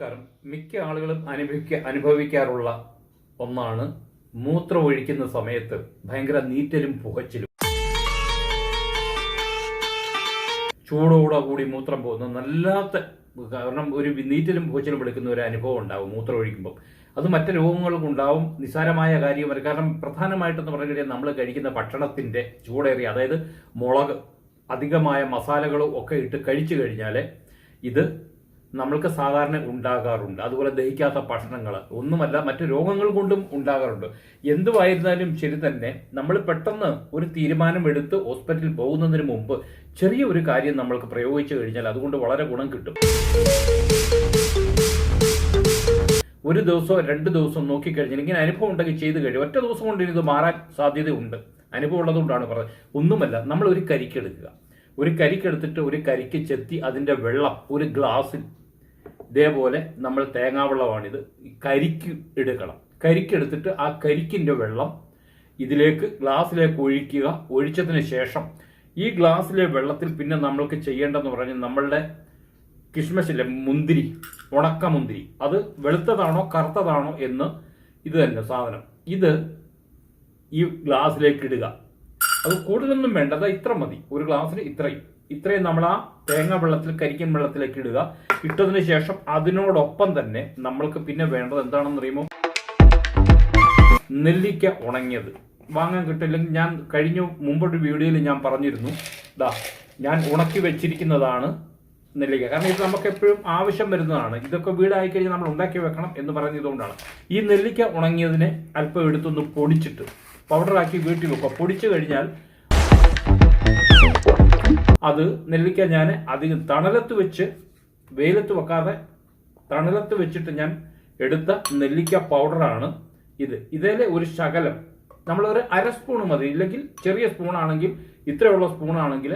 നമസ്കാരം. മിക്ക ആളുകളും അനുഭവിക്ക അനുഭവിക്കാറുള്ള ഒന്നാണ് മൂത്രം ഒഴിക്കുന്ന സമയത്ത് ഭയങ്കര നീറ്റലും പുകച്ചിലും. ചൂടോടെ കൂടി മൂത്രം പോകുന്ന നല്ലാത്ത കാരണം ഒരു നീറ്റലും പുകച്ചിലും എടുക്കുന്ന ഒരു അനുഭവം ഉണ്ടാവും മൂത്രം ഒഴിക്കുമ്പോൾ അത് മറ്റു രോഗങ്ങൾക്കും ഉണ്ടാവും നിസ്സാരമായ കാര്യമല്ല കാരണം പ്രധാനമായിട്ടെന്ന് പറഞ്ഞു കഴിഞ്ഞാൽ നമ്മൾ കഴിക്കുന്ന ഭക്ഷണത്തിന്റെ ചൂടേറിയ അതായത് മുളക് അധികമായ മസാലകളും ഒക്കെ ഇട്ട് കഴിച്ചു കഴിഞ്ഞാൽ ഇത് നമ്മൾക്ക് സാധാരണ ഉണ്ടാകാറുണ്ട്. അതുപോലെ ദഹിക്കാത്ത ഭക്ഷണങ്ങൾ ഒന്നുമല്ല മറ്റു രോഗങ്ങൾ കൊണ്ടും ഉണ്ടാകാറുണ്ട്. എന്തുമായിരുന്നാലും ശരി തന്നെ നമ്മൾ പെട്ടെന്ന് ഒരു തീരുമാനം എടുത്ത് ഹോസ്പിറ്റലിൽ പോകുന്നതിന് മുമ്പ് ചെറിയ ഒരു കാര്യം നമ്മൾക്ക് പ്രയോഗിച്ചു കഴിഞ്ഞാൽ അതുകൊണ്ട് വളരെ ഗുണം കിട്ടും. ഒരു ദിവസമോ രണ്ട് ദിവസം നോക്കിക്കഴിഞ്ഞാൽ ഇങ്ങനെ അനുഭവം ഉണ്ടെങ്കിൽ ചെയ്ത് കഴിയും. ഒറ്റ ദിവസം കൊണ്ട് ഇത് മാറാൻ സാധ്യതയുണ്ട്. അനുഭവം ഉള്ളതുകൊണ്ടാണ് പറഞ്ഞത്. ഒന്നുമല്ല നമ്മൾ ഒരു കരിക്കെടുക്കുക ഒരു കരിക്കെടുത്തിട്ട് ഒരു കരിക്ക് ചെത്തി അതിന്റെ വെള്ളം ഒരു ഗ്ലാസ്സിൽ ഇതേപോലെ നമ്മൾ തേങ്ങാവെള്ളമാണിത്. കരിക്ക് എടുക്കണം. കരിക്കെടുത്തിട്ട് ആ കരിക്കിന്റെ വെള്ളം ഇതിലേക്ക് ഗ്ലാസ്സിലേക്ക് ഒഴിക്കുക. ഒഴിച്ചതിന് ശേഷം ഈ ഗ്ലാസ്സിലെ വെള്ളത്തിൽ പിന്നെ നമ്മൾക്ക് ചെയ്യേണ്ടതെന്ന് പറഞ്ഞാൽ നമ്മളുടെ കിഷ്മശിലെ മുന്തിരി ഉണക്ക മുന്തിരി അത് വെളുത്തതാണോ കറുത്തതാണോ എന്ന് ഇത് തന്നെ സാധനം. ഇത് ഈ ഗ്ലാസ്സിലേക്ക് ഇടുക. അത് കൂടുതലൊന്നും വേണ്ട അത് ഇത്ര മതി. ഒരു ഗ്ലാസ്സിന് ഇത്രയും. ഇത്രയും നമ്മൾ ആ തേങ്ങ വെള്ളത്തിൽ കരിക്കൻ വെള്ളത്തിലേക്ക് ഇടുക. ഇട്ടതിന് ശേഷം അതിനോടൊപ്പം തന്നെ നമ്മൾക്ക് പിന്നെ വേണ്ടത് എന്താണെന്ന് അറിയുമോ? നെല്ലിക്ക ഉണങ്ങിയത്. വാങ്ങാൻ കിട്ടില്ലെങ്കിൽ ഞാൻ കഴിഞ്ഞ മുമ്പൊരു വീഡിയോയിൽ ഞാൻ പറഞ്ഞിരുന്നു. ദാ ഞാൻ ഉണക്കി വെച്ചിരിക്കുന്നതാണ് നെല്ലിക്ക. കാരണം ഇത് നമുക്ക് എപ്പോഴും ആവശ്യം വരുന്നതാണ്. ഇതൊക്കെ വീടായി കഴിഞ്ഞാൽ നമ്മൾ ഉണ്ടാക്കി വെക്കണം എന്ന് പറഞ്ഞതുകൊണ്ടാണ് ഈ നെല്ലിക്ക ഉണങ്ങിയതിനെ അല്പം എടുത്തൊന്ന് പൊടിച്ചിട്ട് പൗഡറാക്കി വീട്ടിൽ വെക്കുക. പൊടിച്ചു കഴിഞ്ഞാൽ അത് നെല്ലിക്ക ഞാൻ അധികം തണലത്ത് വെച്ച് വെയിലത്ത് വെക്കാതെ തണലത്ത് വെച്ചിട്ട് ഞാൻ എടുത്ത നെല്ലിക്ക പൗഡറാണ് ഇത്. ഇതിലെ ഒരു ശകലം. നമ്മൾ ഒരു അര സ്പൂൺ മതി. ഇല്ലെങ്കിൽ ചെറിയ സ്പൂണാണെങ്കിൽ ഇത്രയുള്ള സ്പൂണാണെങ്കിൽ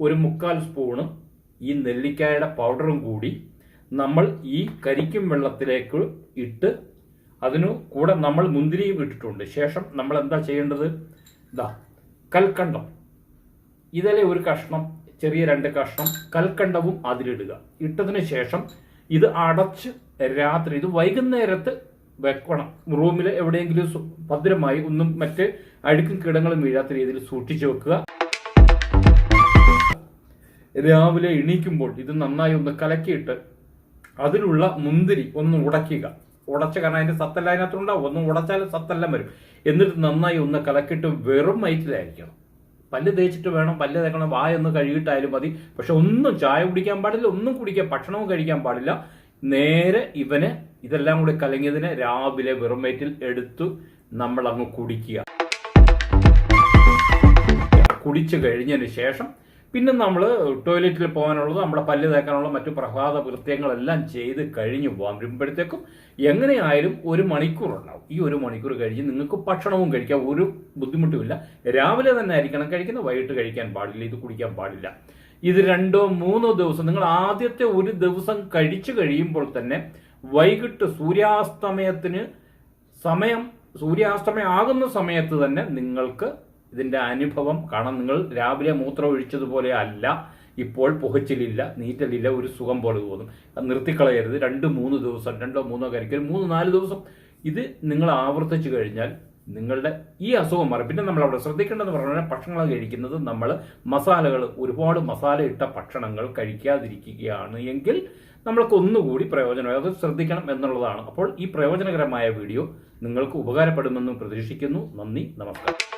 ഒരു മുക്കാൽ സ്പൂണ് ഈ നെല്ലിക്കായുടെ പൗഡറും കൂടി നമ്മൾ ഈ കരിക്കും വെള്ളത്തിലേക്ക് ഇട്ട് അതിനു കൂടെ നമ്മൾ മുന്തിരിയും ഇട്ടിട്ടുണ്ട്. ശേഷം നമ്മൾ എന്താ ചെയ്യേണ്ടത്? ഇതാ കൽക്കണ്ടം. ഇതിലെ ഒരു കഷ്ണം ചെറിയ രണ്ട് കഷ്ണം കൽക്കണ്ടവും അതിലിടുക. ഇട്ടതിന് ശേഷം ഇത് അടച്ച് രാത്രി ഇത് വൈകുന്നേരത്ത് വെക്കണം. റൂമിൽ എവിടെയെങ്കിലും ഭദ്രമായി ഒന്നും മറ്റ് അഴുക്കും കിടങ്ങളും വീഴാത്ത രീതിയിൽ സൂക്ഷിച്ചു വെക്കുക. രാവിലെ എണീക്കുമ്പോൾ ഇത് നന്നായി ഒന്ന് കലക്കിയിട്ട് അതിലുള്ള മുന്തിരി ഒന്ന് ഉടയ്ക്കുക. ഉടച്ച കാരണം അതിന്റെ സത്തല്ല അതിനകത്തുണ്ടാവും. ഒന്ന് ഉടച്ചാൽ സത്തെല്ലാം വരും. എന്നിട്ട് നന്നായി ഒന്ന് കലക്കിയിട്ട് വെറും വയറ്റിലായിരിക്കണം. പല്ല് തേച്ചിട്ട് വേണം പല്ല് തേക്കണം വായ ഒന്ന് കഴുകിയിട്ടായാലും മതി. പക്ഷെ ഒന്നും ചായ കുടിക്കാൻ പാടില്ല ഒന്നും കുടിക്കാൻ ഭക്ഷണവും കഴിക്കാൻ പാടില്ല. നേരെ ഇവന് ഇതെല്ലാം കൂടി കലങ്ങിയതിനെ രാവിലെ വെറുമേറ്റിൽ എടുത്തു നമ്മൾ അങ്ങ് കുടിക്കുക. കുടിച്ചു കഴിഞ്ഞതിന് ശേഷം പിന്നെ നമ്മൾ ടോയ്ലറ്റിൽ പോകാനുള്ളത് നമ്മുടെ പല്ല് തേക്കാനുള്ള മറ്റു പ്രഭാത കൃത്യങ്ങളെല്ലാം ചെയ്ത് കഴിഞ്ഞ് വരുമ്പോഴത്തേക്കും എങ്ങനെയായാലും ഒരു മണിക്കൂർ ഉണ്ടാവും. ഈ ഒരു മണിക്കൂർ കഴിഞ്ഞ് നിങ്ങൾക്ക് ഭക്ഷണവും കഴിക്കാം ഒരു ബുദ്ധിമുട്ടുമില്ല. രാവിലെ തന്നെ ആയിരിക്കണം കഴിക്കുന്നത് വൈകിട്ട് കഴിക്കാൻ പാടില്ല ഇത് കുടിക്കാൻ പാടില്ല. ഇത് രണ്ടോ മൂന്നോ ദിവസം നിങ്ങൾ ആദ്യത്തെ ഒരു ദിവസം കഴിച്ചു കഴിയുമ്പോൾ തന്നെ വൈകിട്ട് സൂര്യാസ്തമയത്തിന് സമയം സൂര്യാസ്തമയം ആകുന്ന സമയത്ത് തന്നെ നിങ്ങൾക്ക് ഇതിന്റെ അനുഭവം കാണാൻ നിങ്ങൾ രാവിലെ മൂത്രം ഒഴിച്ചതുപോലെ അല്ല ഇപ്പോൾ പുകച്ചിലില്ല നീറ്റലില്ല ഒരു സുഖം പോലെ തോന്നും. നിർത്തിക്കളയരുത്. രണ്ട് മൂന്ന് ദിവസം രണ്ടോ മൂന്നോ കരിക്കൽ മൂന്ന് നാല് ദിവസം. ഇത് നിങ്ങൾ ആവർത്തിച്ചു കഴിഞ്ഞാൽ നിങ്ങളുടെ ഈ അസുഖം മാറും. പിന്നെ നമ്മൾ അവിടെ ശ്രദ്ധിക്കേണ്ടതെന്ന് പറഞ്ഞാൽ ഭക്ഷണങ്ങൾ കഴിക്കുന്നത് നമ്മൾ മസാലകൾ ഒരുപാട് മസാല ഇട്ട ഭക്ഷണങ്ങൾ കഴിക്കാതിരിക്കുകയാണ് എങ്കിൽ നമ്മൾക്ക് ഒന്നുകൂടി പ്രയോജനം അത് ശ്രദ്ധിക്കണം എന്നുള്ളതാണ്. അപ്പോൾ ഈ പ്രയോജനകരമായ വീഡിയോ നിങ്ങൾക്ക് ഉപകാരപ്പെടുമെന്ന് പ്രതീക്ഷിക്കുന്നു. നന്ദി നമസ്കാരം.